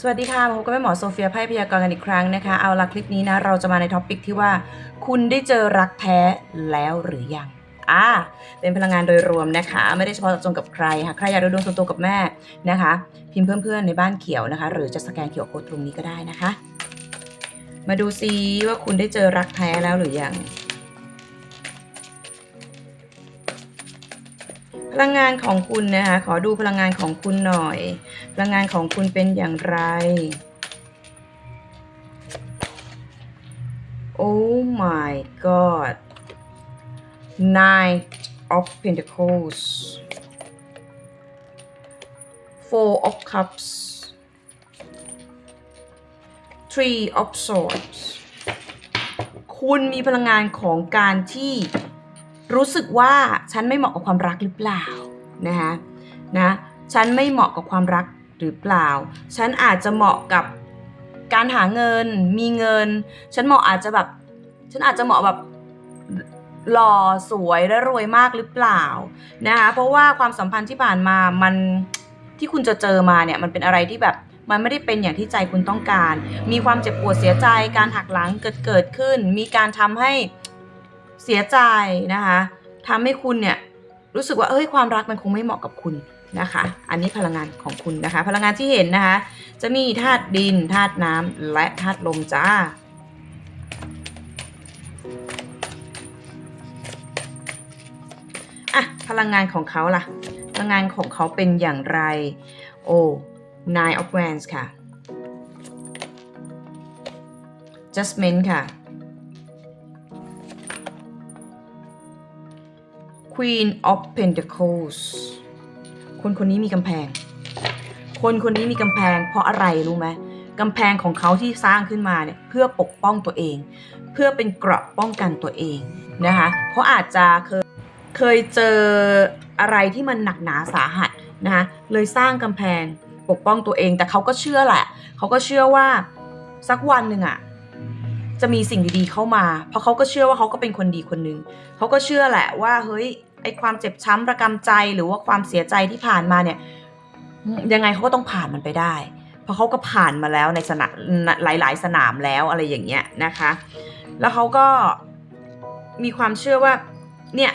สวัสดีค่ะพบกับแม่หมอโซเฟียไพ่พยากรณ์กันอีกครั้งนะคะ เอาละคลิปนี้นะ เราจะมาในท็อปิกที่ว่า คุณได้เจอรักแท้แล้วหรือยังอ่าเป็นพลังงานโดยรวมนะคะ ไม่ได้เฉพาะจาะจงกับใครค่ะใครอยากดูดวงส่วนตัวกับแม่นะคะ พิมพ์เพื่อนๆในบ้านเขียวนะคะ หรือจะสแกนเขียวโคตรงนี้ก็ได้นะคะ มาดูซิว่าคุณได้เจอรักแท้แล้วหรือยัง พลังงานของคุณนะคะ ขอดูพลังงานของคุณหน่อย พลังงานของคุณเป็นอย่างไร Oh my god Nine of Pentacles Four of Cups Three of Swords คุณมีพลังงานของการที่ รู้สึกว่าฉันไม่เหมาะกับความรักหรือเปล่านะคะนะฉันไม่เหมาะกับความรักหรือเปล่า ฉันอาจจะเหมาะกับการหาเงิน มีเงิน ฉันเหมาะอาจจะแบบ ฉันอาจจะเหมาะแบบหล่อสวยและรวยมากหรือเปล่านะคะเพราะว่าความสัมพันธ์ที่ผ่านมามันที่คุณจะเจอมาเนี่ยมันเป็นอะไรที่แบบมันไม่ได้เป็นอย่างที่ใจคุณต้องการ มีความเจ็บปวดเสียใจการหักหลังเกิดเกิดขึ้น มีการทำให้ เสียใจนะคะทำให้คุณเนี่ยรู้สึกว่าเอ้ยความรักมันคงไม่เหมาะกับคุณนะคะ อันนี้พลังงานของคุณนะคะ พลังงานที่เห็นนะคะ จะมีธาตุดินธาตุน้ำและธาตุลมจ้า อะ พลังงานของเขาล่ะ พลังงานของเขาเป็นอย่างไร โอ้ nine of wands ค่ะ judgment ค่ะ queen of pentacles คนคนนี้มีกำแพง คนคนนี้มีกำแพง เพราะอะไรรู้ไหมกำแพงของเขาที่สร้างขึ้นมาเนี่ยเพื่อปกป้องตัวเอง เพื่อเป็นเกราะป้องกันตัวเองนะคะเขาอาจจะเคยเคยเจออะไรที่มันหนักหนาสาหัสนะคะเลยสร้างกำแพงปกป้องตัวเอง แต่เขาก็เชื่อแหละเขาก็เชื่อว่าสักวันหนึ่งอะจะมีสิ่งดีๆเข้ามา เพราะเขาก็เชื่อว่าเขาก็เป็นคนดีคนหนึ่งเขาก็เชื่อแหละว่าเฮ้ย ไอความเจ็บช้ำระกำใจหรือว่าความเสียใจที่ผ่านมาเนี่ยยังไงเขาก็ต้องผ่านมันไปได้ เพราะเขาก็ผ่านมาแล้วในสนามหลาย ๆ สนามแล้วอะไรอย่างเงี้ยนะคะ แล้วเขาก็มีความเชื่อว่าเนี่ย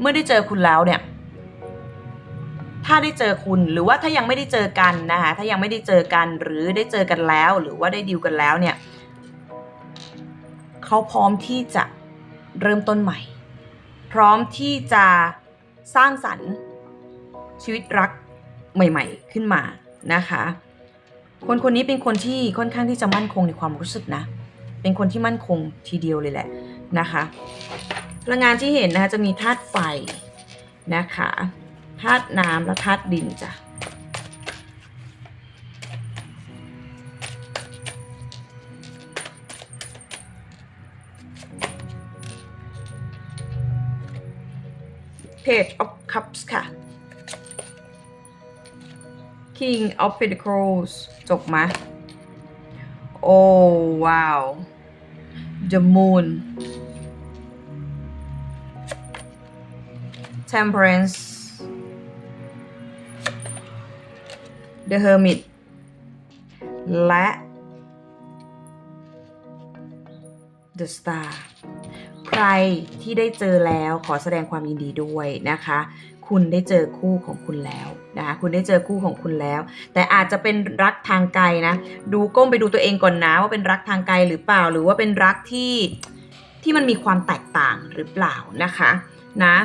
เมื่อได้เจอคุณแล้วเนี่ย ถ้าได้เจอคุณหรือว่าถ้ายังไม่ได้เจอกันนะคะถ้ายังไม่ได้เจอกันหรือได้เจอกันแล้ว หรือว่าได้ดีลกันแล้วเนี่ยเขาพร้อมที่จะเริ่มต้นใหม่ พร้อมที่จะสร้างสรรค์ชีวิตรักใหม่ ๆ ขึ้นมานะคะ คนคนนี้เป็นคนที่ค่อนข้างที่จะมั่นคงในความรู้สึกนะ เป็นคนที่มั่นคงทีเดียวเลยแหละนะคะพลังงานที่เห็นนะคะจะมีธาตุไฟนะคะธาตุน้ำและธาตุดินจ้ะ Page of Cups ค่ะ King of Pentacles จบไหมโอ้ว้าว The Moon Temperance The Hermit และ The Star ใครที่ได้เจอแล้วขอแสดงความยินดีด้วยนะคะ คุณได้เจอคู่ของคุณแล้วนะคะคุณได้เจอคู่ของคุณแล้ว แต่อาจจะเป็นรักทางไกลนะดูก้มไปดูตัวเองก่อนนะว่าเป็นรักทางไกลหรือเปล่า หรือว่าเป็นรักที่ที่มันมีความแตกต่างหรือเปล่านะคะนะ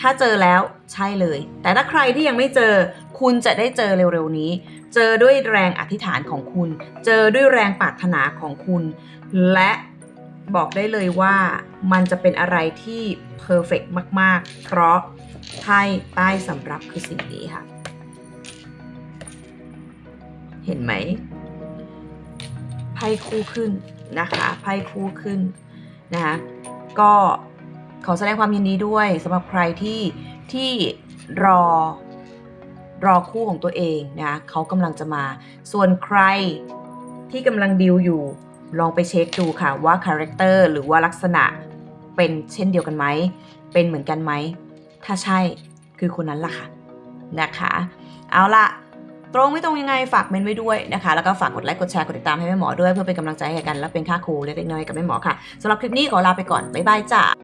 ถ้าเจอแล้วใช่เลย แต่ถ้าใครที่ยังไม่เจอ คุณจะได้เจอเร็วๆนี้ เจอด้วยแรงอธิษฐานของคุณ เจอด้วยแรงปรารถนาของคุณ และ บอกได้เลยว่ามันจะเป็นอะไรที่เพอร์เฟกมาก ๆ เพราะไพ่ใต้สำรับคือสิ่งนี้ค่ะ เห็นไหมไพ่คู่ขึ้นนะคะไพ่คู่ขึ้นนะคะก็ขอแสดงความยินดีด้วยสำหรับใครที่ที่รอรอคู่ของตัวเองนะเขากำลังจะมา ส่วนใครที่กำลังดิวอยู่ ลองไปเช็คดูค่ะว่าคาแรคเตอร์หรือว่าลักษณะเป็นเช่นเดียวกันไหม เป็นเหมือนกันไหม ถ้าใช่คือคนนั้นล่ะค่ะนะคะ เอาละตรงไม่ตรงยังไงฝากเมนไว้ด้วยนะคะ แล้วก็ฝากกดไลค์กดแชร์กดติดตามให้แม่หมอด้วยเพื่อเป็นกำลังใจให้กันและเป็นค่าครูเล็กๆน้อยๆกับแม่หมอค่ะสำหรับคลิปนี้ขอลาไปก่อน บ๊ายบายจ้า